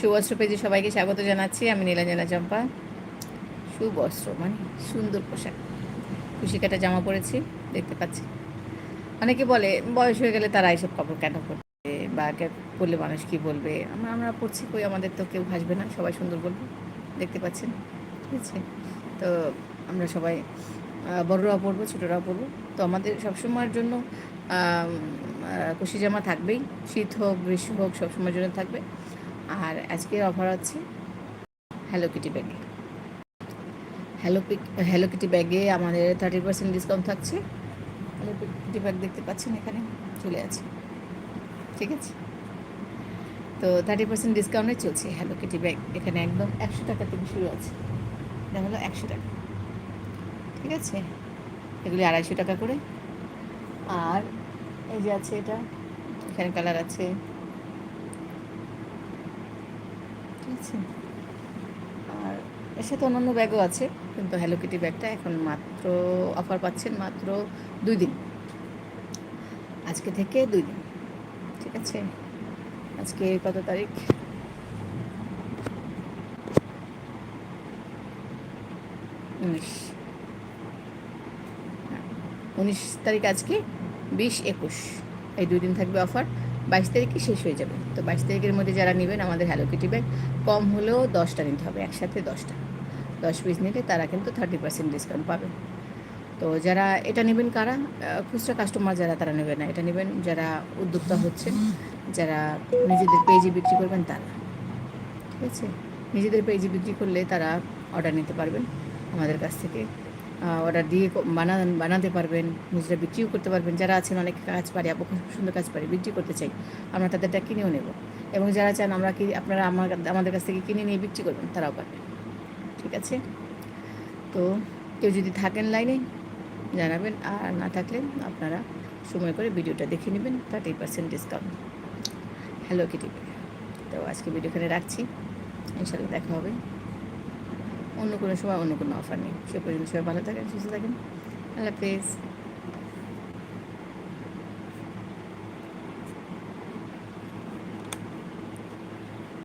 সুবস্ত্র পেজে সবাইকে স্বাগত জানাচ্ছি। আমি নীলাঞ্জনা চম্পা। সুবস্ত্র মানে সুন্দর পোশাক। খুশি কাটা জামা পরেছি, দেখতে পাচ্ছি। অনেকে বলে, বয়স হয়ে গেলে তারা এইসব কাপড় কেন পরবে? বা পরলে মানুষ কি বলবে? আমরা আমরা পড়ছি কই, আমাদের তো কেউ হাসবে না, সবাই সুন্দর বলবে। দেখতে পাচ্ছেন? ঠিক আছে? তো আমরা সবাই বড়রাও পরবো, ছোটরাও পরবো। তো আমাদের সবসময়ের জন্য কুশি জামা থাকবেই। শীত হোক, গ্রীষ্ম হোক, সবসময়ের জন্য থাকবে। আর আজকের অফার আছে হ্যালো কিটি ব্যাগে হ্যালো পিক হ্যালো কিটি ব্যাগে আমাদের থার্টি পার্সেন্ট ডিসকাউন্ট থাকছে। হ্যালো কিটি ব্যাগ দেখতে পাচ্ছেন এখানে, চলে আছে। ঠিক আছে? তো থার্টি পার্সেন্ট ডিসকাউন্টে চলছে হ্যালো কিটি ব্যাগ এখানে একদম একশো টাকা থেকে শুরু আছে। এটা হলো একশো টাকা। ঠিক আছে? এগুলি আড়াইশো টাকা করে। আর এই যে আছে এটা, এখানে কালার আছে ঠিক আছে আর এর সাথে অন্যান্য ব্যাগও আছে, কিন্তু হ্যালো কিটি ব্যাগটা এখন মাত্র অফার পাচ্ছেন মাত্র দুই দিন। আজকে থেকে দুই দিন, ঠিক আছে? আজকে কত তারিখ? উনিশ। উনিশ তারিখ আজকে, বিশ একুশ। এই দুই দিন থাকবে অফার বাইশ তারিখে শেষ হয়ে যাবে। তো বাইশ তারিখের মধ্যে যারা নেবেন আমাদের হ্যালো কিটি ব্যাগ কম হলেও দশটা নিতে হবে, একসাথে দশটা। দশ পিস নিলে তারা কিন্তু থার্টি পার্সেন্ট ডিসকাউন্ট পাবে। তো যারা এটা নেবেন কারা? খুচরা কাস্টমার যারা, তারা নেবেন না। এটা নেবেন যারা উদ্যোক্তা হচ্ছেন যারা নিজেদের পেজে বিক্রি করবেন তারা। ঠিক আছে? নিজেদের পেজে বিক্রি করলে তারা অর্ডার নিতে পারবেন আমাদের কাছ থেকে। অর্ডার দিয়ে বানান বানাতে পারবেন, নিজেরা বিক্রিও করতে পারবেন। যারা আছেন, অনেক কাজ পারে আপু খুব সুন্দর কাজ পারে বিক্রি করতে চাই, আমরা তাদেরটা কিনেও নেব। এবং যারা চান, আমরা কি আপনারা আমার আমাদের কাছ থেকে কিনে নিয়ে বিক্রি করবেন, তারাও পারবেন। ঠিক আছে? তো কেউ যদি থাকেন লাইনে, জানাবেন। আর না থাকলে আপনারা সময় করে ভিডিওটা দেখে নেবেন thirty percent discount hello kitty তো আজকে ভিডিও এখানে রাখছি। ইনশাল্লাহ দেখা হবে। অন্য কোনো সময় অন্য কোনো অফার নেই। সে পর্যন্ত সবাই ভালো থাকেন, সুস্থ থাকেন। আল্লাহ হাফেজ।